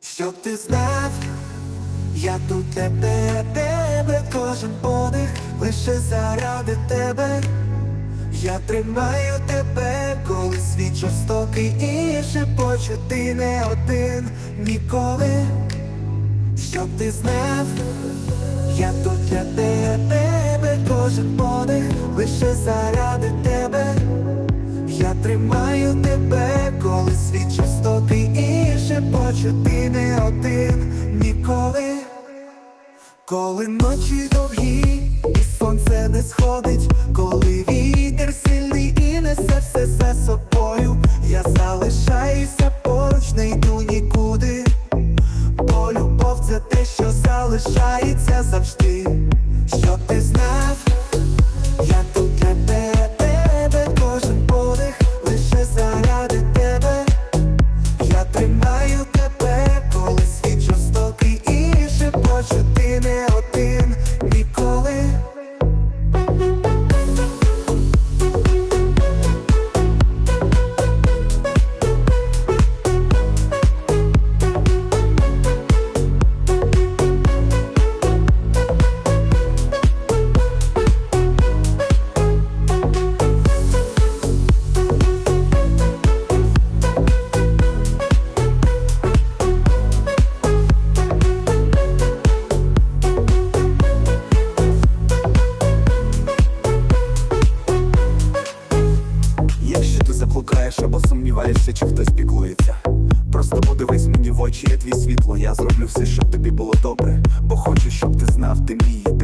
Щоб ти знав, я тут для тебе, кожен подих лише заради тебе. Я тримаю тебе, коли світ жорстокий і шепоче ти не один ніколи. Щоб ти знав, я тут для тебе, кожен подих лише заради тебе. Я тримаю тебе, коли світ жорстокий і шепоче ти не один ніколи. Коли ночі довгі і сонце не сходить, коли вітер сильний і несе все за собою, я залишаюся поруч, не йду нікуди, бо любов це те, що залишається завжди, або сумніваєшся, чи хтось піклується. Просто подивись мені в очі, я твій світло, я зроблю все, щоб тобі було добре, бо хочу, щоб ти знав, ти мій